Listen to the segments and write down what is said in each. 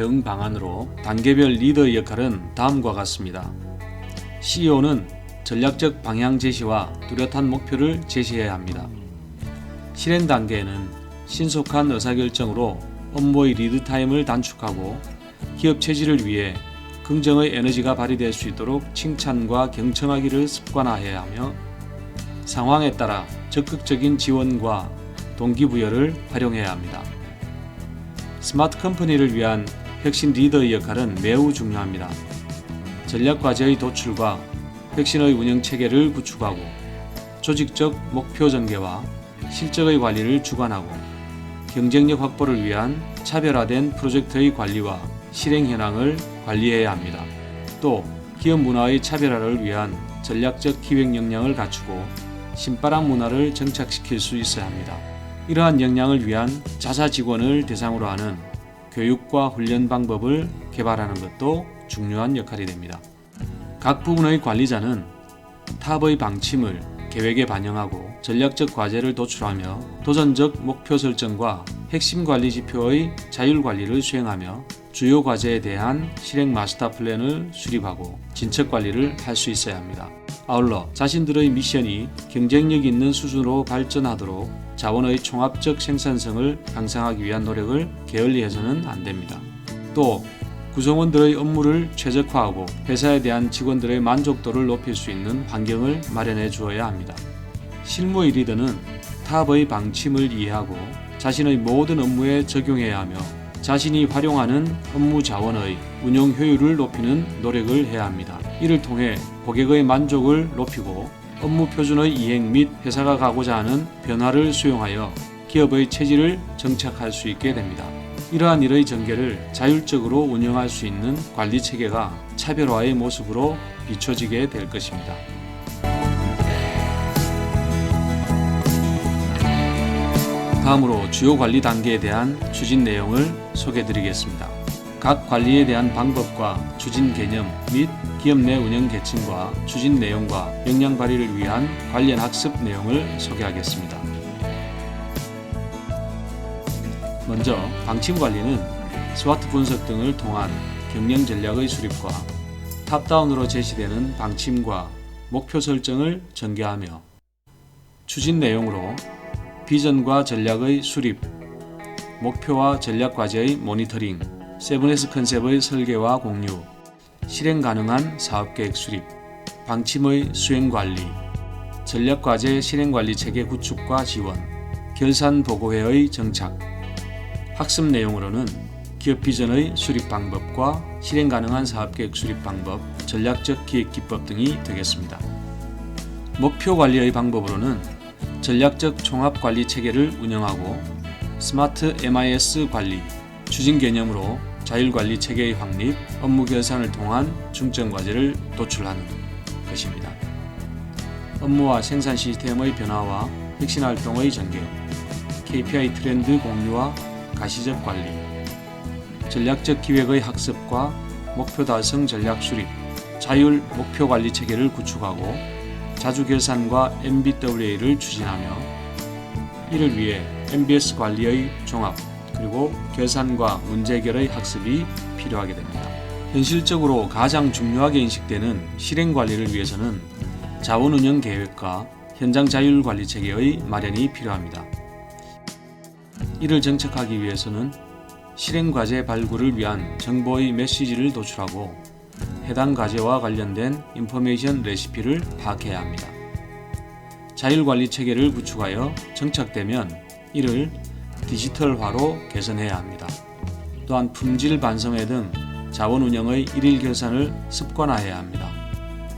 대응 방안으로 단계별 리더의 역할은 다음과 같습니다. CEO는 전략적 방향 제시와 뚜렷한 목표를 제시해야 합니다. 실행 단계에는 신속한 의사결정으로 업무의 리드 타임을 단축하고 기업 체질을 위해 긍정의 에너지가 발휘될 수 있도록 칭찬과 경청하기를 습관화해야 하며 상황에 따라 적극적인 지원과 동기부여를 활용해야 합니다. 스마트 컴퍼니를 위한 혁신 리더의 역할은 매우 중요합니다. 전략 과제의 도출과 혁신의 운영 체계를 구축하고 조직적 목표 전개와 실적의 관리를 주관하고 경쟁력 확보를 위한 차별화된 프로젝트의 관리와 실행 현황을 관리해야 합니다. 또 기업 문화의 차별화를 위한 전략적 기획 역량을 갖추고 신바람 문화를 정착시킬 수 있어야 합니다. 이러한 역량을 위한 자사 직원을 대상으로 하는 교육과 훈련 방법을 개발하는 것도 중요한 역할이 됩니다. 각 부문의 관리자는 탑의 방침을 계획에 반영하고 전략적 과제를 도출하며 도전적 목표 설정과 핵심 관리 지표의 자율 관리를 수행하며 주요 과제에 대한 실행 마스터 플랜을 수립하고 진척 관리를 할 수 있어야 합니다. 아울러 자신들의 미션이 경쟁력 있는 수준으로 발전하도록 자원의 총합적 생산성을 향상하기 위한 노력을 게을리해서는 안 됩니다. 또 구성원들의 업무를 최적화하고 회사에 대한 직원들의 만족도를 높일 수 있는 환경을 마련해 주어야 합니다. 실무의 리더는 탑의 방침을 이해하고 자신의 모든 업무에 적용해야 하며 자신이 활용하는 업무 자원의 운용 효율을 높이는 노력을 해야 합니다. 이를 통해 고객의 만족을 높이고 업무 표준의 이행 및 회사가 가고자 하는 변화를 수용하여 기업의 체질을 정착할 수 있게 됩니다. 이러한 일의 전개를 자율적으로 운영할 수 있는 관리 체계가 차별화의 모습으로 비춰지게 될 것입니다. 다음으로 주요 관리 단계에 대한 추진 내용을 소개해 드리겠습니다. 각 관리에 대한 방법과 추진 개념 및 기업 내 운영 계층과 추진 내용과 역량 발휘를 위한 관련 학습 내용을 소개하겠습니다. 먼저 방침 관리는 스와트 분석 등을 통한 경영 전략의 수립과 탑다운으로 제시되는 방침과 목표 설정을 전개하며 추진 내용으로 비전과 전략의 수립, 목표와 전략 과제의 모니터링, 세븐에스 컨셉의 설계와 공유, 실행 가능한 사업 계획 수립, 방침의 수행 관리, 전략 과제 실행 관리 체계 구축과 지원, 결산 보고회의 정착, 학습 내용으로는 기업 비전의 수립 방법과 실행 가능한 사업 계획 수립 방법, 전략적 기획 기법 등이 되겠습니다. 목표 관리의 방법으로는 전략적 종합 관리 체계를 운영하고 스마트 MIS 관리, 추진 개념으로 자율 관리 체계의 확립, 업무 결산을 통한 중점 과제를 도출하는 것입니다. 업무와 생산 시스템의 변화와 혁신 활동의 전개, KPI 트렌드 공유와 가시적 관리, 전략적 기획의 학습과 목표 달성 전략 수립, 자율 목표 관리 체계를 구축하고 자주 결산과 MBWA를 추진하며 이를 위해 MBS 관리의 종합 그리고 결산과 문제 해결의 학습이 필요하게 됩니다. 현실적으로 가장 중요하게 인식되는 실행 관리를 위해서는 자원 운영 계획과 현장 자율 관리 체계의 마련이 필요합니다. 이를 정착하기 위해서는 실행 과제 발굴을 위한 정보의 메시지를 도출하고 해당 과제와 관련된 인포메이션 레시피를 파악해야 합니다. 자율 관리 체계를 구축하여 정착되면 이를 디지털화로 개선해야 합니다. 또한 품질 반성회 등 자원 운영의 일일 결산을 습관화해야 합니다.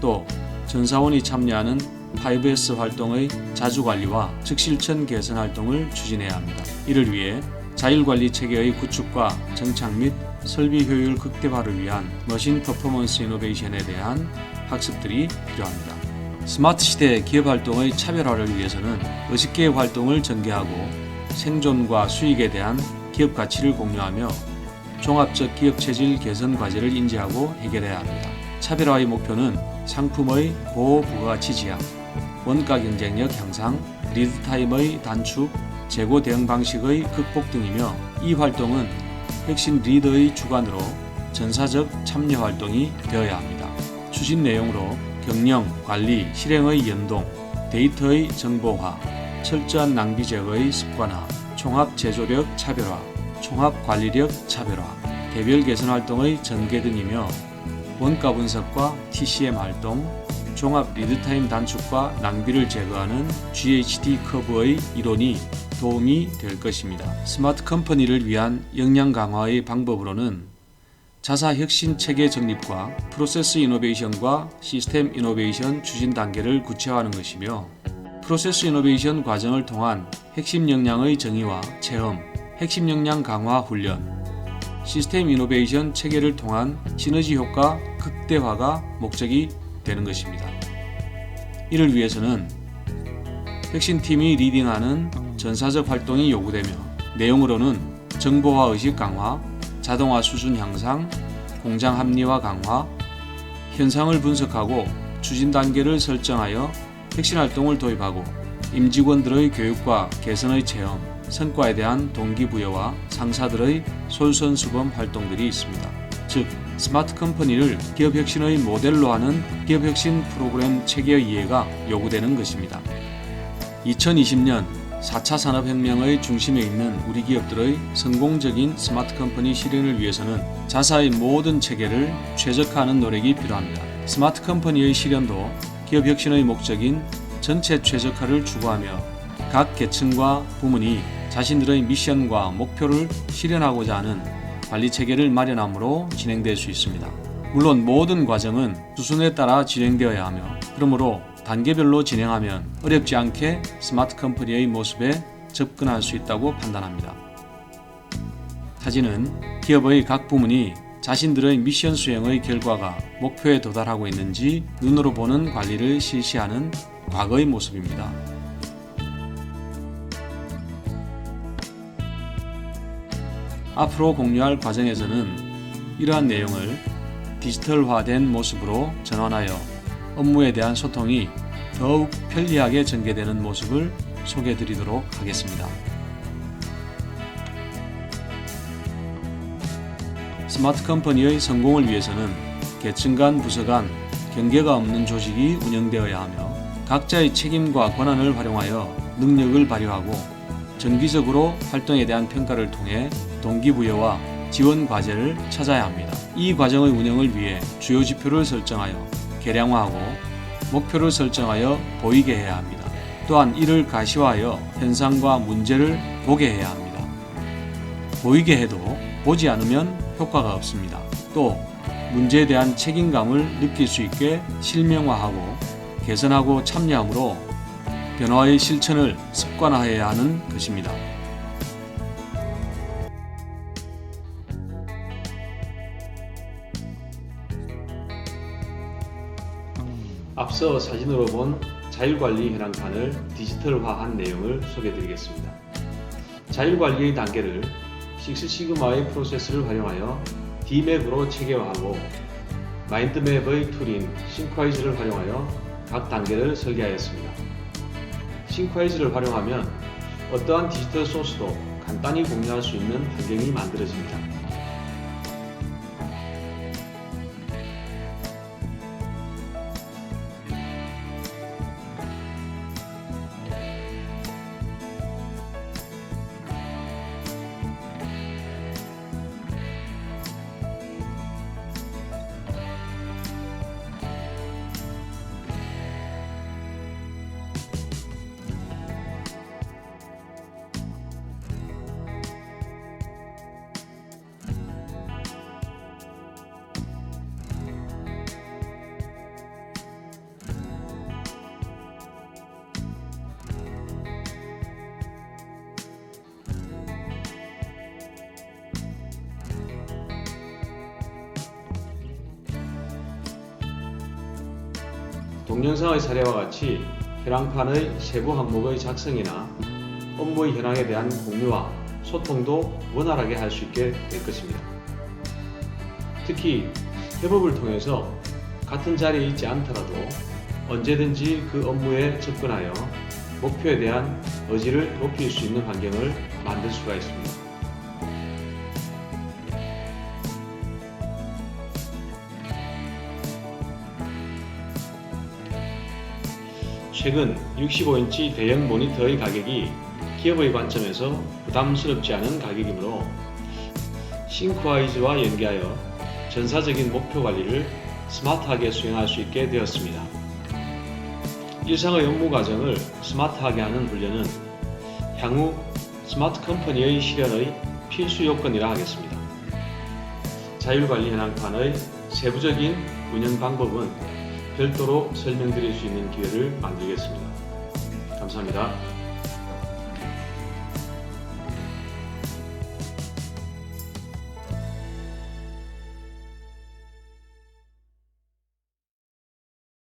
또 전사원이 참여하는 5S 활동의 자주 관리와 즉실천 개선 활동을 추진해야 합니다. 이를 위해 자율관리 체계의 구축과 정착 및 설비 효율 극대화를 위한 머신 퍼포먼스 이노베이션에 대한 학습들이 필요합니다. 스마트 시대 기업 활동의 차별화를 위해서는 의식계의 활동을 전개하고 생존과 수익에 대한 기업 가치를 공유하며 종합적 기업 체질 개선 과제를 인지하고 해결해야 합니다. 차별화의 목표는 상품의 고부가치 지향, 원가 경쟁력 향상, 리드 타임의 단축, 재고 대응 방식의 극복 등이며 이 활동은 핵심 리더의 주관으로 전사적 참여 활동이 되어야 합니다. 추진 내용으로 경영, 관리, 실행의 연동, 데이터의 정보화, 철저한 낭비 제거의 습관화, 총합 제조력 차별화, 총합 관리력 차별화, 개별 개선 활동의 전개 등이며 원가 분석과 TCM 활동, 종합 리드타임 단축과 낭비를 제거하는 GHD 커브의 이론이 도움이 될 것입니다. 스마트 컴퍼니를 위한 역량 강화의 방법으로는 자사 혁신 체계 정립과 프로세스 이노베이션과 시스템 이노베이션 추진 단계를 구체화하는 것이며 프로세스 이노베이션 과정을 통한 핵심 역량의 정의와 체험, 핵심 역량 강화 훈련, 시스템 이노베이션 체계를 통한 시너지 효과 극대화가 목적이 되는 것입니다. 이를 위해서는 핵심팀이 리딩하는 전사적 활동이 요구되며 내용으로는 정보화 의식 강화, 자동화 수준 향상, 공장 합리화 강화, 현상을 분석하고 추진 단계를 설정하여 핵심 활동을 도입하고 임직원들의 교육과 개선의 체험, 성과에 대한 동기부여와 상사들의 솔선수범 활동들이 있습니다. 즉, 스마트 컴퍼니를 기업 혁신의 모델로 하는 기업 혁신 프로그램 체계의 이해가 요구되는 것입니다. 2020년 4차 산업혁명의 중심에 있는 우리 기업들의 성공적인 스마트 컴퍼니 실현을 위해서는 자사의 모든 체계를 최적화하는 노력이 필요합니다. 스마트 컴퍼니의 실현도 기업 혁신의 목적인 전체 최적화를 추구하며 각 계층과 부문이 자신들의 미션과 목표를 실현하고자 하는 관리 체계를 마련함으로 진행될 수 있습니다. 물론 모든 과정은 수순에 따라 진행되어야 하며 그러므로 단계별로 진행하면 어렵지 않게 스마트 컴퍼니의 모습에 접근할 수 있다고 판단합니다. 타지는 기업의 각 부문이 자신들의 미션 수행의 결과가 목표에 도달하고 있는지 눈으로 보는 관리를 실시하는 과거의 모습입니다. 앞으로 공유할 과정에서는 이러한 내용을 디지털화된 모습으로 전환하여 업무에 대한 소통이 더욱 편리하게 전개되는 모습을 소개해 드리도록 하겠습니다. 스마트 컴퍼니의 성공을 위해서는 계층 간 부서 간 경계가 없는 조직이 운영되어야 하며 각자의 책임과 권한을 활용하여 능력을 발휘하고 정기적으로 활동에 대한 평가를 통해 동기부여와 지원 과제를 찾아야 합니다. 이 과정의 운영을 위해 주요 지표를 설정하여 계량화하고 목표를 설정하여 보이게 해야 합니다. 또한 이를 가시화하여 현상과 문제를 보게 해야 합니다. 보이게 해도 보지 않으면 효과가 없습니다. 또 문제에 대한 책임감을 느낄 수 있게 실명화하고 개선하고 참여함으로 변화의 실천을 습관화해야 하는 것입니다. 앞서 사진으로 본 자율관리 현황판을 디지털화한 내용을 소개해드리겠습니다. 자율관리의 단계를 식스시그마의 프로세스를 활용하여 D맵으로 체계화하고 마인드맵의 툴인 싱콰이즈를 활용하여 각 단계를 설계하였습니다. 싱콰이즈를 활용하면 어떠한 디지털 소스도 간단히 공유할 수 있는 환경이 만들어집니다. 동영상의 사례와 같이 현황판의 세부 항목의 작성이나 업무의 현황에 대한 공유와 소통도 원활하게 할 수 있게 될 것입니다. 특히 협업을 통해서 같은 자리에 있지 않더라도 언제든지 그 업무에 접근하여 목표에 대한 의지를 높일 수 있는 환경을 만들 수가 있습니다. 최근 65인치 대형 모니터의 가격이 기업의 관점에서 부담스럽지 않은 가격이므로 싱크와이즈와 연계하여 전사적인 목표 관리를 스마트하게 수행할 수 있게 되었습니다. 일상의 업무 과정을 스마트하게 하는 훈련은 향후 스마트 컴퍼니의 실현의 필수 요건이라 하겠습니다. 자율관리 현황판의 세부적인 운영 방법은 별도로 설명드릴 수 있는 기회를 만들겠습니다. 감사합니다.